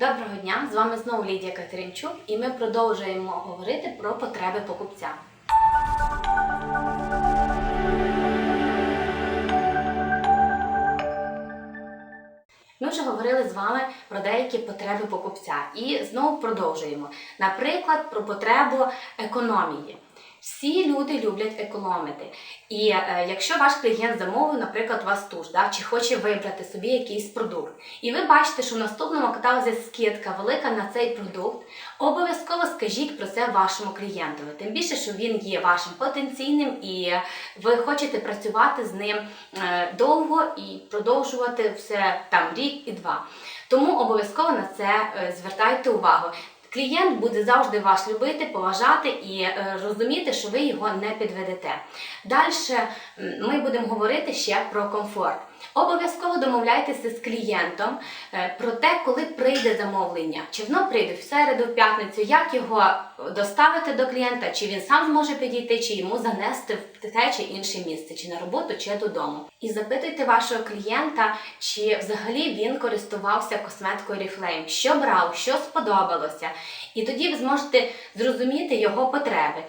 Доброго дня! З вами знову Лідія Катеринчук, і ми продовжуємо говорити про потреби покупця. Ми вже говорили з вами про деякі потреби покупця і знову продовжуємо. Наприклад, про потребу економії. Всі люди люблять економити. І е, якщо ваш клієнт замовив, наприклад, вас туш, да, чи хоче вибрати собі якийсь продукт, і ви бачите, що в наступному каталозі скидка велика на цей продукт, обов'язково скажіть про це вашому клієнтові. Тим більше, що він є вашим потенційним, і ви хочете працювати з ним е, довго і продовжувати все там рік і два. Тому обов'язково на це е, звертайте увагу. Клієнт буде завжди вас любити, поважати і е, розуміти, що ви його не підведете. Далі ми будемо говорити ще про комфорт. Обов'язково домовляйтеся з клієнтом е, про те, коли прийде замовлення, чи воно прийде в середу, в п'ятницю, як його доставити до клієнта, чи він сам зможе підійти, чи йому занести в те чи інше місце, чи на роботу, чи додому. І запитуйте вашого клієнта, чи взагалі він користувався косметикою Oriflame, що брав, що сподобалося. І тоді ви зможете зрозуміти його потреби.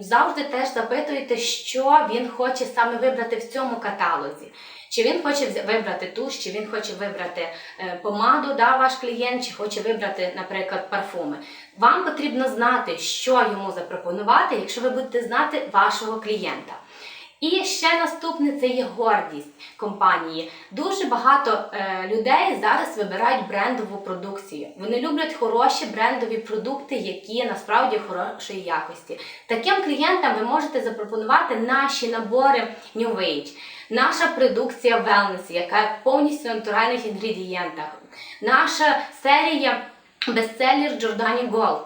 Завжди теж запитуйте, що він хоче саме вибрати в цьому каталозі. Чи він хоче вибрати туш, чи він хоче вибрати е, помаду, да, ваш клієнт, чи хоче вибрати, наприклад, парфуми. Вам потрібно знати, що йому запропонувати, якщо ви будете знати вашого клієнта. І ще наступне це є гордість компанії. Дуже багато е, людей зараз вибирають брендову продукцію. Вони люблять хороші брендові продукти, які насправді хорошої якості. Таким клієнтам ви можете запропонувати наші набори New Age, наша продукція Wellness, яка повністю на натуральних інгредієнтах, наша серія бестселер Giordani Gold.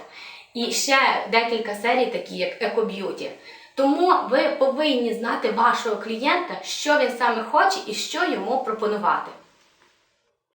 І ще декілька серій, такі як Eco Beauty. Тому ви повинні знати вашого клієнта, що він саме хоче і що йому пропонувати.